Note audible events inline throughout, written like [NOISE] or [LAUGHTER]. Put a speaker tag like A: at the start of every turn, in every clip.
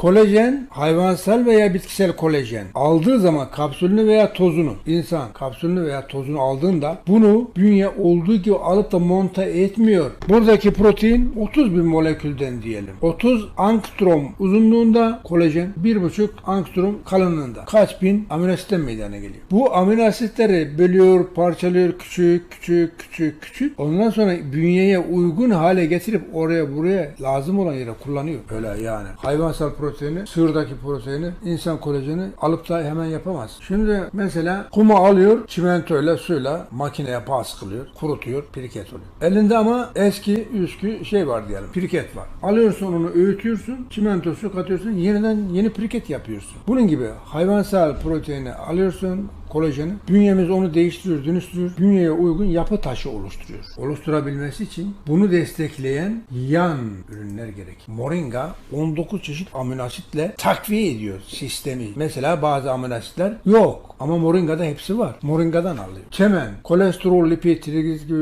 A: Kolajen hayvansal veya bitkisel kolajen aldığı zaman kapsülünü veya tozunu insan kapsülünü veya tozunu aldığında bunu bünye olduğu gibi alıp da monta etmiyor. Buradaki protein 30 bin molekülden diyelim. 30 angstrom uzunluğunda kolajen 1,5 angstrom kalınlığında. Kaç bin amino asitten meydana geliyor. Bu amino asitleri bölüyor, parçalıyor küçük küçük küçük küçük. Ondan sonra bünyeye uygun hale getirip oraya buraya lazım olan yere kullanıyor. Öyle yani. Hayvansal proteini, sığırdaki proteini, insan kolajeni alıp da hemen yapamaz. Şimdi mesela kumu alıyor, çimentoyla suyla makineye baskılıyor, kurutuyor, piriket oluyor. Elinde ama eski üskü şey var diyelim, piriket var. Alıyorsun onu öğütüyorsun, çimento su katıyorsun, yeniden yeni piriket yapıyorsun. Bunun gibi hayvansal proteini alıyorsun, kolajeni. Bünyemiz onu değiştiriyor, dönüştürüyor. Bünyeye uygun yapı taşı oluşturuyor. Oluşturabilmesi için bunu destekleyen yan ürünler gerek. Moringa 19 çeşit amino asitle takviye ediyor sistemi. Mesela bazı amino asitler yok ama moringada hepsi var. Moringadan alıyor. Çemen, kolesterol, lipid, trigliserit gibi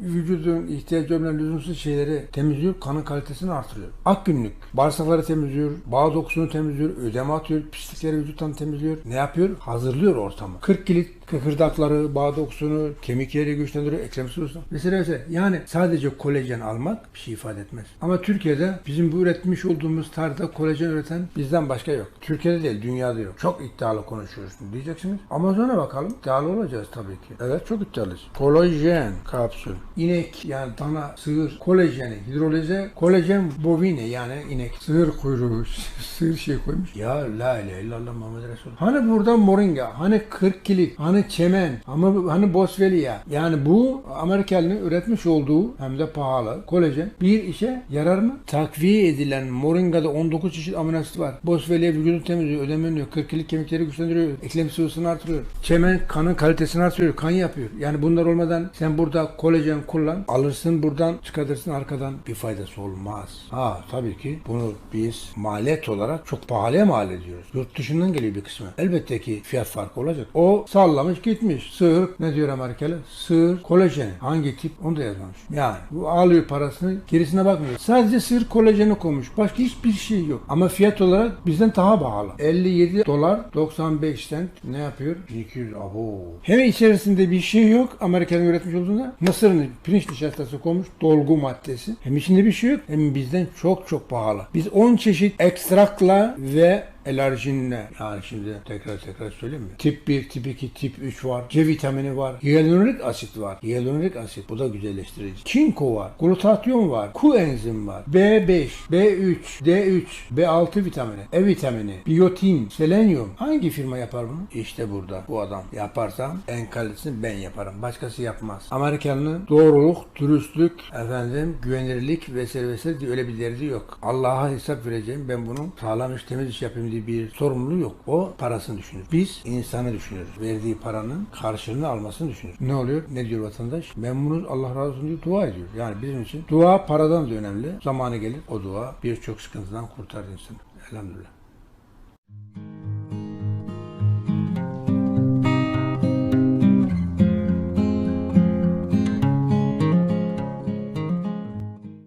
A: vücudun ihtiyacı olan lüzumsuz şeyleri temizliyor, kanın kalitesini artırıyor. Ak günlük, bağırsakları temizliyor, bağ dokusunu temizliyor, ödeme atıyor, pislikleri vücuttan temizliyor. Ne yapıyor? Hazırlıyor ortamı. 40 kilit kıkırdakları, bağ dokusunu, kemikleri güçlendiriyor, eklem sıvısını. Mesela mesela yani sadece kolajen almak bir şey ifade etmez. Ama Türkiye'de bizim bu üretmiş olduğumuz tarzda kolajen üreten bizden başka yok. Türkiye'de değil, dünyada yok. Çok iddialı konuşuyorsun diyeceksiniz. Amazon'a bakalım. İddialı olacağız tabii ki. Evet çok iddialıyız. Kolajen kapsül. İnek yani dana, sığır, kolajeni, hidrolize, kolajen bovine yani inek. Sığır kuyruğu, [LAUGHS] sığır şey koymuş. Ya la ilahe illallah Muhammed Resulullah. Hani burada moringa, hani 40 kilit, hani çemen, ama hani boswellia. Yani bu Amerikalı'nın üretmiş olduğu hem de pahalı kolajen bir işe yarar mı? Takviye edilen moringada 19 çeşit amino asit var. Boswellia vücudu temizliyor, ödeme önlüyor, 40 kilit kemikleri güçlendiriyor, eklem sıvısını artırıyor. Çemen kanın kalitesini artırıyor, kan yapıyor. Yani bunlar olmadan sen burada kolajen kullan, alırsın buradan çıkartırsın arkadan bir faydası olmaz. Ha tabii ki bunu biz maliyet olarak çok pahalıya mal ediyoruz. Yurt dışından geliyor bir kısmı. Elbette ki fiyat farkı olacak. O sallamış gitmiş. Sığır ne diyor Amerikalı? Sığır kolajen. Hangi tip? Onu da yazmamış. Yani bu alıyor parasını gerisine bakmıyor. Sadece sığır kolajeni koymuş. Başka hiçbir şey yok. Ama fiyat olarak bizden daha pahalı. 57 dolar 95 cent ne yapıyor? 1200 abo. Hem içerisinde bir şey yok Amerika'nın üretmiş olduğunda. Mısırın pirinç nişastası konmuş dolgu maddesi. Hem içinde bir şey yok hem bizden çok çok pahalı. Biz 10 çeşit ekstrakla ve Elarjinle yani şimdi tekrar tekrar söyleyeyim mi? Tip 1, tip 2, tip 3 var. C vitamini var. Hyaluronik asit var. Hyaluronik asit bu da güzelleştirici. Çinko var. Glutatyon var. Q enzim var. B5, B3, D3, B6 vitamini, E vitamini, biyotin, selenyum. Hangi firma yapar bunu? İşte burada bu adam. Yaparsam en kalitesini ben yaparım. Başkası yapmaz. Amerikanın doğruluk, dürüstlük, efendim güvenirlik vesaire vesaire öyle bir derdi yok. Allah'a hesap vereceğim. Ben bunun sağlam iş temiz iş yapayım diye bir sorumluluğu yok. O parasını düşünür. Biz insanı düşünürüz. Verdiği paranın karşılığını almasını düşünür. Ne oluyor? Ne diyor vatandaş? Memnunuz Allah razı olsun diye dua ediyor. Yani bizim için dua paradan da önemli. Zamanı gelir o dua birçok sıkıntıdan kurtarır insanı. Elhamdülillah.